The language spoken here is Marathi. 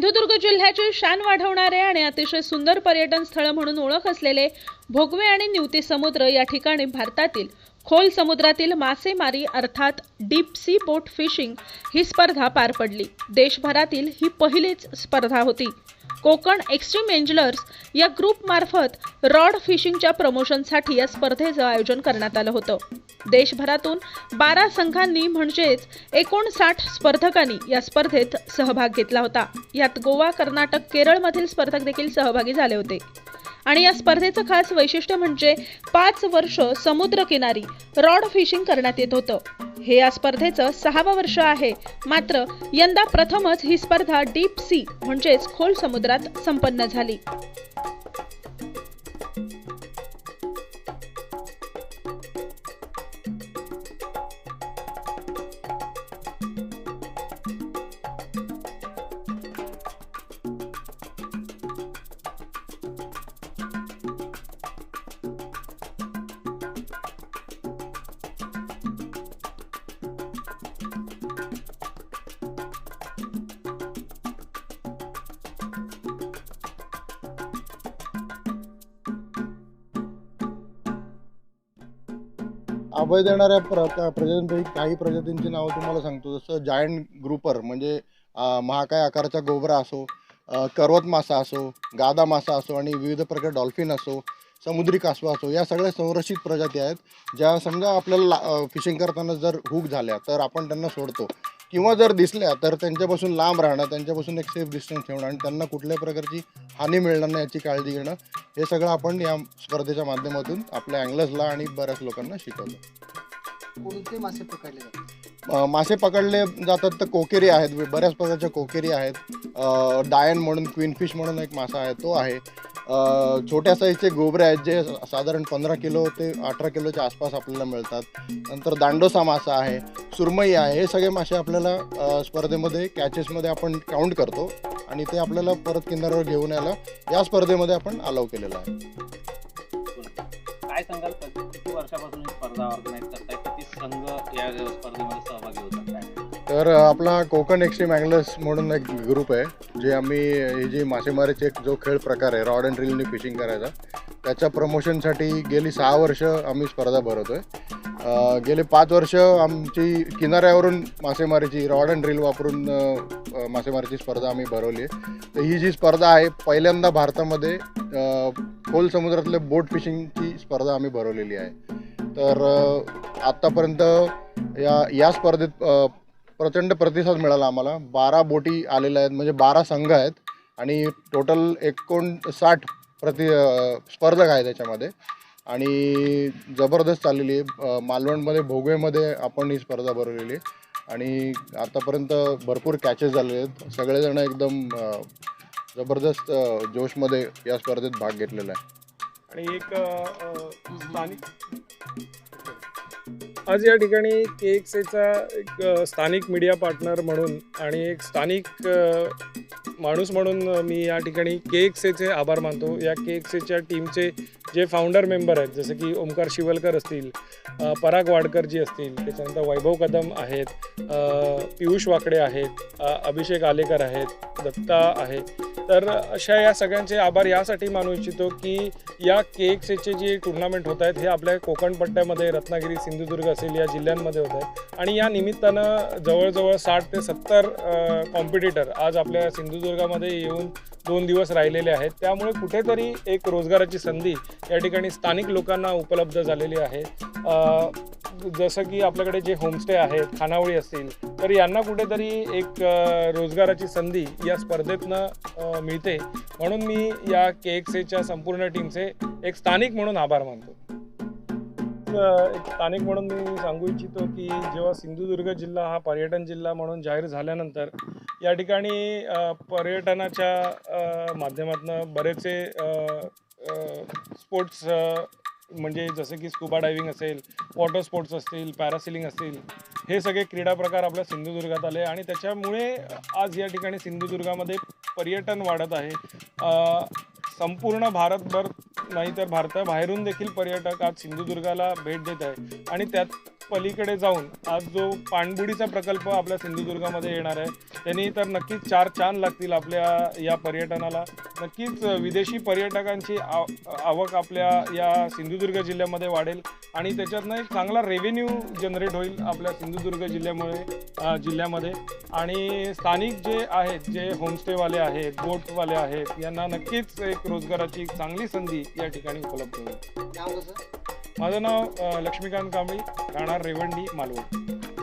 सिंधुदुर्ग जिल्ह्याची शान वाढवणारे आणि अतिशय सुंदर पर्यटन स्थळ म्हणून ओळख असलेले भोगवे आणि निवती समुद्र या ठिकाणी भारतातील खोल समुद्रातील मासेमारी अर्थात डीप सी बोट फिशिंग ही स्पर्धा पार पडली. देशभरातील ही पहिलीच स्पर्धा होती. कोकण एक्स्ट्रीम एंजलर्स या ग्रुपमार्फत रॉड फिशिंगच्या प्रमोशनसाठी या स्पर्धेचं आयोजन करण्यात आलं होतं. देशभरातून बारा संघांनी म्हणजेच एकोणसाठ स्पर्धकांनी या स्पर्धेत सहभाग घेतला होता. यात गोवा कर्नाटक केरळमधील स्पर्धक देखील सहभागी झाले होते. आणि या स्पर्धेचं खास वैशिष्ट्य म्हणजे पाच वर्ष समुद्रकिनारी रॉड फिशिंग करण्यात येत होतं. हे या स्पर्धेचं सहावं वर्ष आहे. मात्र यंदा प्रथमच ही स्पर्धा डीप सी म्हणजेच खोल समुद्रात संपन्न झाली. अभय देणाऱ्या प्र प्रजातींपैकी काही प्रजातींची नावं तुम्हाला सांगतो. जसं जायंट ग्रुपर म्हणजे महाकाय आकाराचा गोबरा असो करवत मासा असो गादा मासा असो आणि विविध प्रकार डॉल्फिन असो समुद्री कासवा असो या सगळ्या संरक्षित प्रजाती आहेत. ज्या समजा आपल्याला फिशिंग करताना जर हुक झाल्या तर आपण त्यांना सोडतो. किंवा जर दिसल्या तर त्यांच्यापासून लांब राहणं त्यांच्यापासून एक सेफ डिस्टन्स ठेवणं आणि त्यांना कुठल्याही प्रकारची हानी मिळणार नाही याची काळजी घेणं हे सगळं आपण या स्पर्धेच्या माध्यमातून आपल्या अँगलर्सला आणि बऱ्याच लोकांना शिकवलं. कोणते मासे पकडले जातात? मासे पकडले जातात तर कोकेरी आहेत. बऱ्याच प्रकारच्या कोकेरी आहेत. डायन म्हणून क्वीनफिश म्हणून एक मासा आहे तो आहे. छोट्या साईजचे गोबरे आहेत जे साधारण पंधरा किलो ते अठरा किलोच्या आसपास आपल्याला मिळतात. नंतर दांडोसा मासा आहे सुरमई आहे. हे सगळे मासे आपल्याला स्पर्धेमध्ये कॅचेसमध्ये आपण काउंट करतो. आणि ते आपल्याला परत किनाऱ्यावर घेऊन यायला या स्पर्धेमध्ये आपण अलाव केलेलं आहे. काय सांगाल? किती वर्षापासून स्पर्धा ऑर्गनाईज करताय? किती संघ या स्पर्धेमध्ये सहभागी होतात? तर आपला कोकण एक्स्ट्रीम अँगलर्स म्हणून एक ग्रुप आहे जे आम्ही ही जी मासेमारीचे एक जो खेळ प्रकार आहे रॉड अँड रीलने फिशिंग करायचा त्याच्या प्रमोशनसाठी गेली सहा वर्ष आम्ही स्पर्धा भरवतो आहे गेले पाच वर्ष आमची किनाऱ्यावरून मासेमारीची रॉड अँड रील वापरून अ, मासेमारीची स्पर्धा आम्ही भरवली आहे. तर ही जी स्पर्धा आहे पहिल्यांदा भारतामध्ये अ, खोल समुद्रातले बोट फिशिंगची स्पर्धा आम्ही भरवलेली आहे. तर अ, आत्तापर्यंत या या स्पर्धेत अ, प्रचंड प्रतिसाद मिळाला आम्हाला. बारा बोटी आलेल्या आहेत म्हणजे बारा संघ आहेत आणि टोटल एकोणसाठ प्रति अ, स्पर्धक आहेत त्याच्यामध्ये. आणि जबरदस्त चाललेली आहे. मालवणमध्ये भोगवेमध्ये आपण ही स्पर्धा भरवलेली आहे. आणि आतापर्यंत भरपूर कॅचेस झालेले आहेत. सगळेजण एकदम जबरदस्त जोशमध्ये या स्पर्धेत भाग घेतलेला आहे. आणि एक स्थानिक आज या ठिकाणी के एक्स एक स्थानिक मीडिया पार्टनर म्हणून आणि एक स्थानिक माणूस म्हणून मी या ठिकाणी के एचे आभार मानतो. या के एक्स टीमचे जे फाउंडर मेंबर आहेत जसं की ओमकार शिवलकर असतील पराग वाडकरजी असतील त्याच्यानंतर वैभव कदम आहेत पियुष वाकडे आहेत अभिषेक आलेकर आहेत दत्ता आहे तर अशा या सगळ्यांचे आभार यासाठी मानू इच्छितो की या के एक्स एचे जे टुर्नामेंट होत आहेत हे आपल्या कोकण पट्ट्यामध्ये रत्नागिरी सिंधुदुर्ग असेल या जिल्ह्यांमध्ये होत आहेत. आणि या निमित्तानं जवळजवळ साठ ते सत्तर कॉम्पिटिटर आज आपल्या सिंधुदुर्गामध्ये येऊन दोन दिवस राहिलेले आहेत. त्यामुळे कुठेतरी एक रोजगाराची संधी या ठिकाणी स्थानिक लोकांना उपलब्ध झालेली आहे. जसं की आपल्याकडे जे होमस्टे आहेत खानावळी असतील तर यांना कुठेतरी एक रोजगाराची संधी या स्पर्धेतनं मिळते. म्हणून मी या के एक्स एच्या संपूर्ण टीमचे एक स्थानिक म्हणून आभार मानतो. एक स्थानिक म्हणून मी सांगू इच्छितो की जेव्हा सिंधुदुर्ग जिल्हा हा पर्यटन जिल्हा म्हणून जाहीर झाल्यानंतर या ठिकाणी पर्यटनाच्या माध्यमातून बरेचसे स्पोर्ट्स म्हणजे जसं की स्कुबा डायव्हिंग असेल वॉटर स्पोर्ट्स असतील पॅरासिलिंग असतील हे सगळे क्रीडा प्रकार आपल्या सिंधुदुर्गात आले आणि त्याच्यामुळे आज या ठिकाणी सिंधुदुर्गामध्ये पर्यटन वाढत आहे. संपूर्ण भारतभर नाही तर भारताबाहेरून देखील पर्यटक आज सिंधुदुर्गाला भेट देत आहे आणि त्यात पलीकडे जाऊन आज जो पाणबुडीचा प्रकल्प आपल्या सिंधुदुर्गामध्ये येणार आहे त्यांनी तर नक्कीच चार चांद लागतील आपल्या या पर्यटनाला. नक्कीच विदेशी पर्यटकांची आव आवक आपल्या या सिंधुदुर्ग जिल्ह्यामध्ये वाढेल आणि त्याच्यातनं एक चांगला रेव्हेन्यू जनरेट होईल आपल्या सिंधुदुर्ग जिल्ह्यामुळे जिल्ह्यामध्ये. आणि स्थानिक जे आहेत जे होमस्टेवाले आहेत बोटवाले आहेत यांना नक्कीच एक रोजगाराची एक चांगली संधी या ठिकाणी उपलब्ध होईल. माझं नाव लक्ष्मीकांत कांबळी राहणार रेवंडी मालवण.